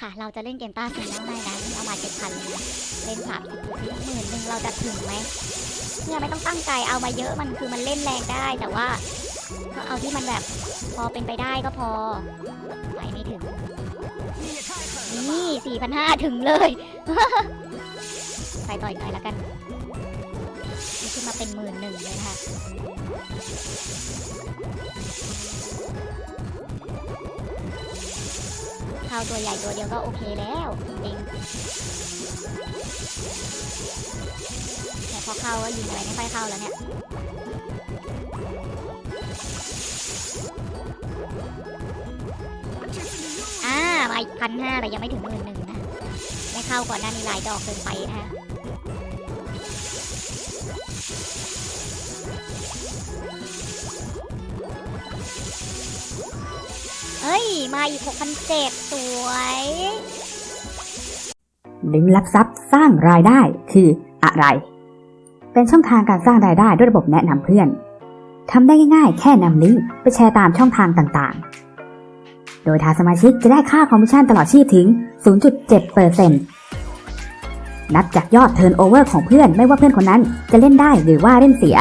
ค่ะ เราจะเล่นเกมต้าซิงได้ไหมนะนี่เอามาเจ็ดพันเลยนะเล่นสามสิบหมื่นหนึ่งเราจะถึงไหมเนี่ยไม่ต้องตั้งใจเอามาเยอะมันคือมันเล่นแรงได้แต่ว่าก็เอาที่มันแบบพอเป็นไปได้ก็พอไปไม่ถึง นี่สี่พันห้าถึงเลยไปต่ออีกหน่อยแล้วกันขึ้นมาเป็นหมื่นหนึ่งเลยนะคะ ข้าตัวใหญ่ตัวเดียวก็โอเคแล้วจริงแต่พอเข้าก็ยิงอะไรไม่ค่อยเข้าแล้วเนี่ยอ่าไปพันห้าแต่ยังไม่ถึงหมื่นหนึ่งนะ ไม่เข้าก่อนหน้านี้หลายดอกเกินไปนะ มาอีกหกพันเจ็ดสวยลิงลักทรัพย์สร้างรายได้คืออะไร เป็นช่องทางการสร้างรายได้ด้วยระบบแนะนำเพื่อนทำได้ง่ายๆ แค่นำลิงก์ไปแชร์ตามช่องทางต่างๆ โดยทางสมาชิกจะได้ค่าคอมมิชชั่นตลอดชีพถึง 0.7%นับจากยอดเทิร์นโอเวอร์ของเพื่อนไม่ว่าเพื่อนคนนั้นจะเล่นได้หรือว่าเล่นเสีย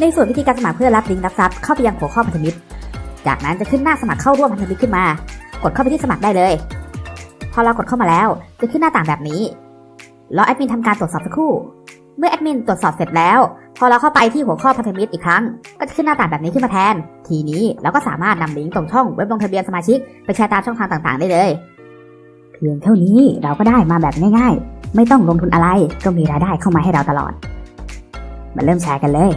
ในส่วนวิธีการสมัครเพื่อรับลิงก์รับทรัพย์เข้าไปยังหัวข้อพันธมิตร จากนั้นจะขึ้นหน้าสมัครเข้าร่วมพันธมิตรขึ้นมา กดเข้าไปที่สมัครได้เลย พอเรากดเข้ามาแล้วจะขึ้นหน้าต่างแบบนี้รอแอดมินทำการตรวจสอบสักครู่ เมื่อแอดมินตรวจสอบเสร็จแล้ว พอเราเข้าไปที่หัวข้อพันธมิตรอีกครั้ง ก็จะขึ้นหน้าต่างแบบนี้ขึ้นมาแทน ทีนี้เราก็สามารถนำลิงก์ตรงช่องเว็บลงทะเบียนสมาชิกไปแชร์ตามช่องทางต่างๆ ได้เลย เพียงเท่านี้เราก็ได้มาแบบง่าย ๆ ไม่ต้องลงทุนอะไรก็มีรายได้เข้ามาให้เราตลอด มาเริ่มแชร์กันเลย